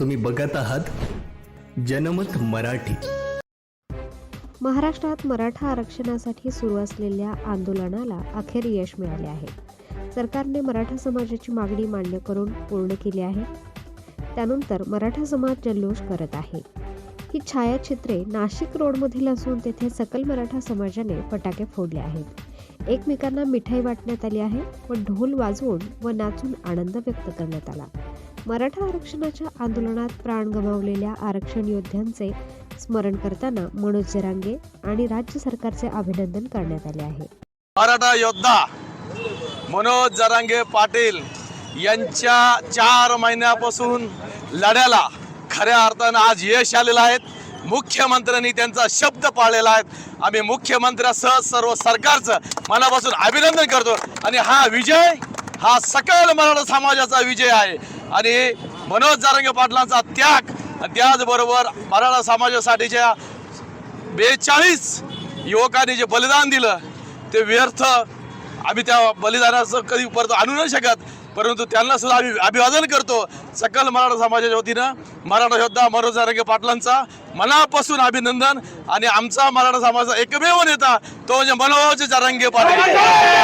तुम्ही बघत आहात जनमत मराठी. महाराष्ट्रात मराठा आरक्षणासाठी सुरू असलेल्या आंदोलनाला अखेर यश मिळाले आहे. सरकारने मराठा समाजाची मागणी मान्य करून पूर्ण केली आहे. त्यानंतर मराठा समाज जल्लोष करत आहे. ही छायाचित्रे नाशिक रोडमधील असून तेथे सकल मराठा समाजाने फटाके फोडले आहेत. एकमेकांना मिठाई वाटण्यात आली आहे व ढोल वाजवून व नाचून आनंद व्यक्त करण्यात आला. मराठा आरक्षणाच्या आंदोलनात प्राण गमावलेल्या आरक्षण योद्ध्यांचे स्मरण करताना मनोज जरांगे आणि राज्य सरकारचे अभिनंदन करण्यात आले आहे. मराठा योद्धा मनोज जरांगे पाटील यांच्या चार महिन्यापासून लढ्याला खऱ्या अर्थानं आज यश आलेलं आहे. मुख्यमंत्र्यांनी त्यांचा शब्द पाळलेला आहे. आम्ही मुख्यमंत्र्यासह सर्व सरकारचं मनापासून अभिनंदन करतो. आणि हा विजय हा सकल मराठा समाजाचा विजय आहे. आणि मनोज जारंगे पाटलांचा त्याग त्याचबरोबर मराठा समाजासाठीच्या बेचाळीस युवकांनी जे बलिदान दिलं ते व्यर्थ. आम्ही त्या बलिदानाचं कधी परत आणू नाही शकत परंतु त्यांना सुद्धा आम्ही अभिवादन करतो. सकल मराठा समाजाच्या वतीनं मराठा योद्धा मनोज जारंगे पाटलांचा मनापासून अभिनंदन. आणि आमचा मराठा समाजाचा एकमेव नेता तो म्हणजे मनोज जारंगे पाटील.